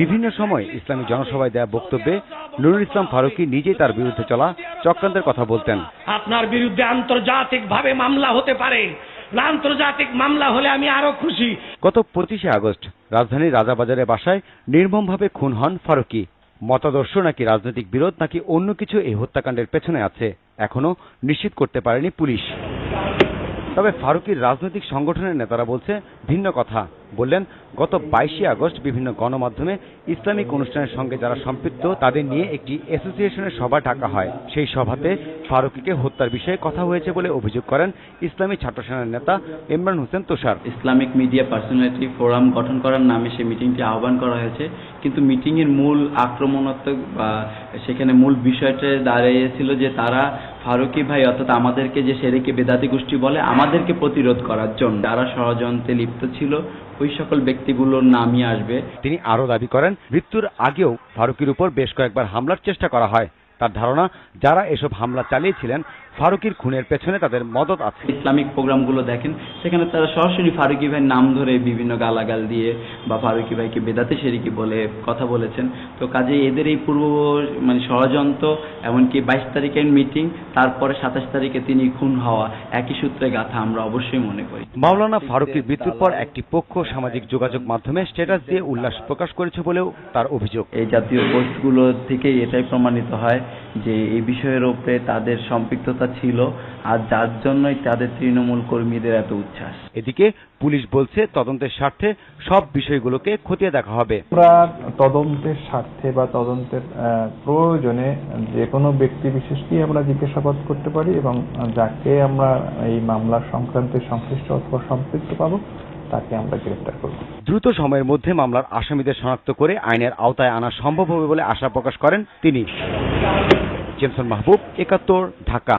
বিভিন্ন সময় ইসলামী জনসভায় দেয়া বক্তব্যে নুরুল ইসলাম ফারুকী নিজেই তার বিরুদ্ধে চলা চক্রান্তের কথা বলতেন। আপনার বিরুদ্ধে আন্তর্জাতিক ভাবে মামলা হতে পারে। আন্তর্জাতিক মামলা হলে আমি আরও খুশি। গত পঁচিশে আগস্ট রাজধানীর রাজাবাজারে বাসায় নির্মমভাবে খুন হন ফারুকী। মতাদর্শ নাকি রাজনৈতিক বিরোধ নাকি অন্য কিছু এই হত্যাকাণ্ডের পেছনে আছে এখনও নিশ্চিত করতে পারেনি পুলিশ। তবে ফারুকীর রাজনৈতিক সংগঠনের নেতারা বলছে ভিন্ন কথা। বললেন, গত বাইশে আগস্ট বিভিন্ন গণমাধ্যমে ইসলামিক অনুষ্ঠানের সঙ্গে যারা সম্পৃক্ত, তাদের নিয়ে একটি অ্যাসোসিয়েশনের সভা ডাকা হয়। সেই সভাতে ফারুকিকে হত্যার বিষয়ে কথা হয়েছে বলে অভিযোগ করেন ইসলামী ছাত্র সেনার নেতা Imran Hossain Tushar. Islamic media personality forum গঠন করার নামে সেই মিটিংটি আহ্বান করা হয়েছে। কিন্তু মিটিংয়ের মূল আক্রমণাত্মক বা সেখানে মূল বিষয়টা দাঁড়িয়েছিল যে তারা ফারুকি ভাই অর্থাৎ আমাদেরকে যে সেরেকে বেদাতি গোষ্ঠী বলে, আমাদেরকে প্রতিরোধ করার জন্য। যারা ষড়যন্ত্রে লিপ্ত ছিল ওই সকল ব্যক্তিগুলোর নামই আসবে। তিনি আরও দাবি করেন, মৃত্যুর আগেও ফারুকির উপর বেশ কয়েকবার হামলার চেষ্টা করা হয়। তার ধারণা, যারা এসব হামলা চালিয়েছিলেন ফারুকির খুনের পেছনে তাদের মদত আছে। ইসলামিক প্রোগ্রামগুলো দেখেন সেখানে তারা সরাসরি ফারুকি ভাইয়ের নাম ধরে বিভিন্ন গালাগাল দিয়ে বা ফারুকি ভাইকে বেদাতে শেরিকি বলে কথা বলেছেন। তো কাজে এদের এই পূর্ব মানে ষড়যন্ত্র এমনকি বাইশ তারিখের মিটিং তারপরে সাতাশ তারিখে তিনি খুন হওয়া একই সূত্রে গাথা আমরা অবশ্যই মনে করি। মাওলানা ফারুকির মৃত্যুর পর একটি পক্ষ সামাজিক যোগাযোগ মাধ্যমে স্ট্যাটাস দিয়ে উল্লাস প্রকাশ করেছে বলেও তার অভিযোগ। এই জাতীয় পোস্টগুলো থেকে এটাই প্রমাণিত হয় যে এই বিষয়ের উপরে তাদের সম্পৃক্ততা ছিল আর যার জন্যই তাদের তৃণমূল কর্মীদের এত উচ্ছ্বাস। এদিকে পুলিশ বলছে তদন্তের স্বার্থে সব বিষয়গুলোকে খতিয়ে দেখা হবে। আমরা তদন্তের স্বার্থে বা তদন্তের আহ, প্রয়োজনে যে কোনো ব্যক্তি বিশেষকেই আমরা জিজ্ঞাসাবাদ করতে পারি এবং যাকে আমরা এই মামলার সংক্রান্তে সংশ্লিষ্ট অথবা সম্পৃক্ত পাবো তাকে আমরা গ্রেফতার করব। দ্রুত সময়ের মধ্যে মামলার আসামিদের শনাক্ত করে আইনের আওতায় আনা সম্ভব হবে বলে আশা প্রকাশ করেন তিনি। জেমসন মাহবুব, একাত্তর, ঢাকা।